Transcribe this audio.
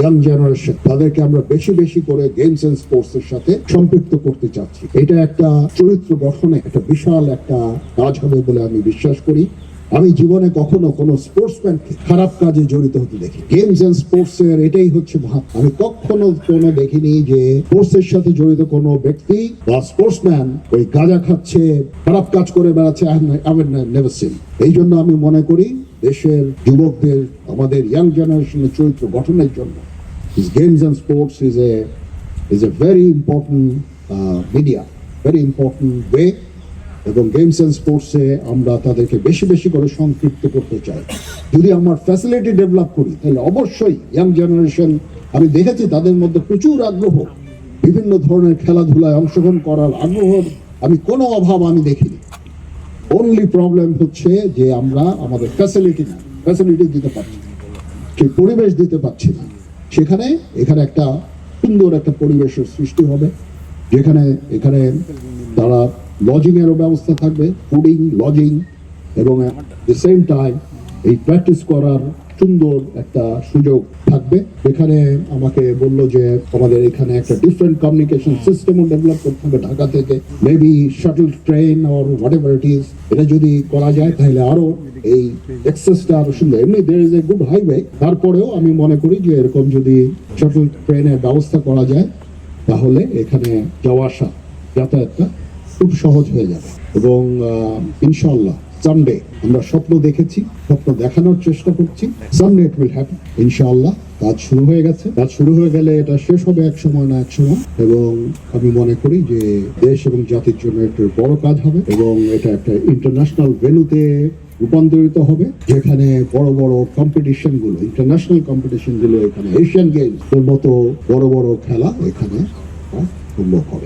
Young generation তাদেরকে আমরা বেশি বেশি করে গেমস এন্ড স্পোর্টস এর সাথে সম্পৃক্ত করতে চাচ্ছি। এটা একটা চরিত্র গঠনে একটা বিশাল একটা কাজ হবে বলে আমি বিশ্বাস করি। আমি জীবনে কখনো কোনো স্পোর্টসম্যানকে খারাপ কাজে জড়িত হতে দেখি। গেমস এন্ড স্পোর্টস এর এটাই হচ্ছে ভাব। আমি কখনো কোনো দেখিনি যে স্পোর্টস এর সাথে জড়িত কোনো ব্যক্তি বা স্পোর্টসম্যান ওই গাঁজা খাচ্ছে, খারাপ কাজ করে বেড়াচ্ছে এই জন্য আমি মনে করি দেশের যুবকদের, আমাদের ইয়াং জেনারেশনের চরিত্র গঠনের জন্য। Games and sports is a is a very important media very important way এবং গেমস অ্যান্ড স্পোর্টসে আমরা তাদেরকে বেশি বেশি করে সংক্ষিপ্ত করতে চাই। যদি আমার ফ্যাসিলিটি ডেভেলপ করি, তাহলে অবশ্যই ইয়াং জেনারেশন আমি দেখেছি তাদের মধ্যে প্রচুর আগ্রহ। বিভিন্ন ধরনের খেলাধুলায় অংশগ্রহণ করার আগ্রহ, আমি কোনো অভাব আমি দেখিনি। অনলি প্রবলেম হচ্ছে যে আমরা আমাদের ফ্যাসিলিটি ফ্যাসিলিটি দিতে পারছি না, সেই পরিবেশ দিতে পারছি না। সেখানে, এখানে একটা সুন্দর একটা পরিবেশের সৃষ্টি হবে, যেখানে, এখানে তারা লজিংয়েরও ব্যবস্থা থাকবে ফুডিং লজিং এবং দ্য সেম টাইম এই প্র্যাকটিস করার সুন্দর একটা সুযোগ থাকবে। এখানে আমাকে বলল যে আমাদের এখানে একটা ডিফারেন্ট কমিউনিকেশন সিস্টেমও ডেভেলপ করতে হবে ঢাকা থেকে। Maybe shuttle train or whatever it is এটা যদি করা যায় তাহলে আরও এই এক্সেসটা আরও সুন্দর। এমনি there is a good highway তারপরেও আমি মনে করি যে এরকম যদি শাটল ট্রেনের ব্যবস্থা করা যায় তাহলে এখানে যাওয়া আসা যাতায়াতটা খুব সহজ হয়ে যাবে। এবং আহ, সামডে আমরা স্বপ্ন দেখেছি, স্বপ্ন দেখানোর চেষ্টা করছি। সামডে ইট উইল হ্যাপেন ইনশাআল্লাহ। কাজ শুরু হয়ে গেছে। কাজ শুরু হয়ে গেলে এটা শেষ হবে এক সময় না এক সময়। এবং আমি মনে করি যে দেশ এবং জাতির জন্য একটা বড় কাজ হবে এবং এটা একটা ইন্টারন্যাশনাল ভেন্যুতে রূপান্তরিত হবে, যেখানে বড় বড় কম্পিটিশনগুলো ইন্টারন্যাশনাল কম্পিটিশনগুলো এখানে এশিয়ান গেমস মতো বড় বড় খেলা এখানে সম্ভব হবে।